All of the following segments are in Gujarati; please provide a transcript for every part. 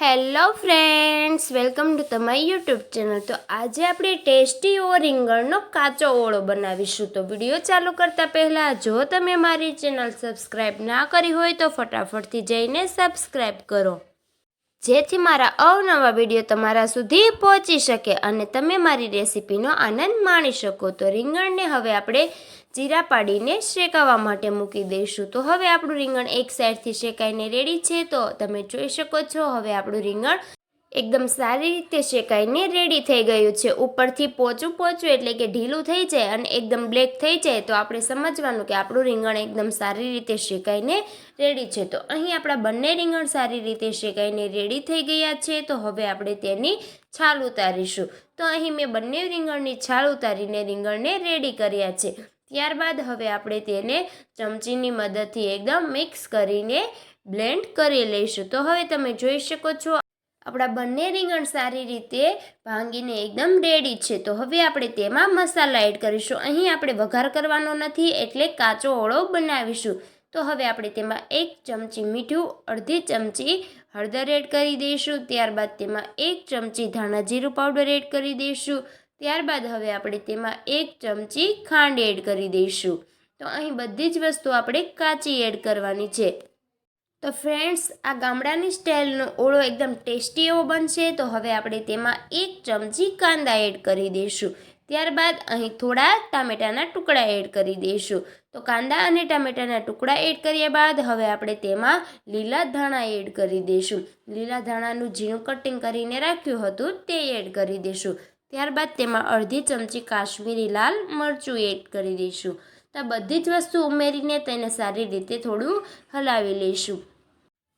હેલો ફ્રેન્ડ્સ, વેલકમ ટુ તમારી યુટ્યુબ ચેનલ. તો આજે આપણે ટેસ્ટી ઓ રીંગણનો કાચો ઓળો બનાવીશું. તો વીડિયો ચાલુ કરતાં પહેલાં જો તમે મારી ચેનલ સબસ્ક્રાઈબ ના કરી હોય તો ફટાફટથી જઈને સબસ્ક્રાઈબ કરો. જેથી મારા અવનવા વીડિયો તમારા સુધી પહોંચી શકે અને તમે મારી રેસીપીનો આનંદ માણી શકો. તો રીંગણને હવે આપણે જીરા પાડીને શેકાવા માટે મૂકી દઈશું. તો હવે આપણું રીંગણ એક સાઈડથી શેકાઈને રેડી છે. તો તમે જોઈ શકો છો, હવે આપણું રીંગણ એકદમ સારી રીતે શેકાઈને રેડી થઈ ગયું છે. ઉપરથી પોચું પોચું એટલે કે ઢીલું થઈ જાય અને એકદમ બ્લેક થઈ જાય તો આપણે સમજવાનું કે આપણું રીંગણ એકદમ સારી રીતે શેકાઈને રેડી છે. તો અહીં આપણા બંને રીંગણ સારી રીતે શેકાઈને રેડી થઈ ગયા છે. તો હવે આપણે તેની છાલ ઉતારીશું. તો અહીં મેં બંને રીંગણની છાલ ઉતારીને રીંગણને રેડી કર્યા છે. ત્યારબાદ હવે આપણે તેને ચમચીની મદદથી એકદમ મિક્સ કરીને બ્લેન્ડ કરી લઈશું. તો હવે તમે જોઈ શકો છો આપણા બંને રીંગણ સારી રીતે ભાંગીને એકદમ રેડી છે. તો હવે આપણે તેમાં મસાલા એડ કરીશું. અહીં આપણે વઘાર કરવાનો નથી, એટલે કાચો ઓળો બનાવીશું. તો હવે આપણે તેમાં એક ચમચી મીઠું, અડધી ચમચી હળદર એડ કરી દઈશું. ત્યારબાદ તેમાં એક ચમચી ધાણા જીરું પાવડર એડ કરી દઈશું. ત્યારબાદ હવે આપણે તેમાં એક ચમચી ખાંડ એડ કરી દઈશું. તો અહીં બધી જ વસ્તુ આપણે કાચી એડ કરવાની છે. તો ફ્રેન્ડ્સ આ ગામડાની સ્ટાઇલનો ઓળો એકદમ ટેસ્ટી એવો બનશે. તો હવે આપણે તેમાં એક ચમચી કાંદા એડ કરી દઈશું. ત્યારબાદ અહીં થોડા ટામેટાના ટુકડા એડ કરી દઈશું. તો કાંદા અને ટામેટાના ટુકડા એડ કર્યા બાદ હવે આપણે તેમાં લીલા ધાણા એડ કરી દઈશું. લીલા ધાણાનું ઝીણું કટિંગ કરીને રાખ્યું હતું તે એડ કરી દઈશું. ત્યારબાદ તેમાં અડધી ચમચી કાશ્મીરી લાલ મરચું એડ કરી દઈશું. તો બધી જ વસ્તુ ઉમેરીને તેને સારી રીતે થોડું હલાવી લઈશું.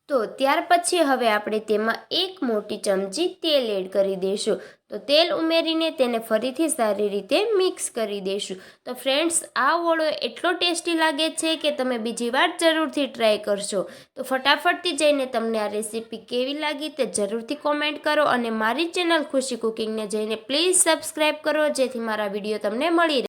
તો ત્યાર પછી હવે આપણે તેમાં એક મોટી ચમચી તેલ એડ કરી દઈશું. તો તેલ ઉમેરીને તેને ફરીથી સારી રીતે મિક્સ કરી દઈશું. તો ફ્રેન્ડ્સ, આ ઓળો એટલો ટેસ્ટી લાગે છે કે તમે બીજી વાર જરૂરથી ટ્રાય કરશો. તો ફટાફટથી જઈને તમને આ રેસીપી કેવી લાગી તે જરૂરથી કોમેન્ટ કરો અને મારી ચેનલ ખુશી કુકિંગને જઈને પ્લીઝ સબસ્ક્રાઈબ કરો જેથી મારા વીડિયો તમને મળી રહે.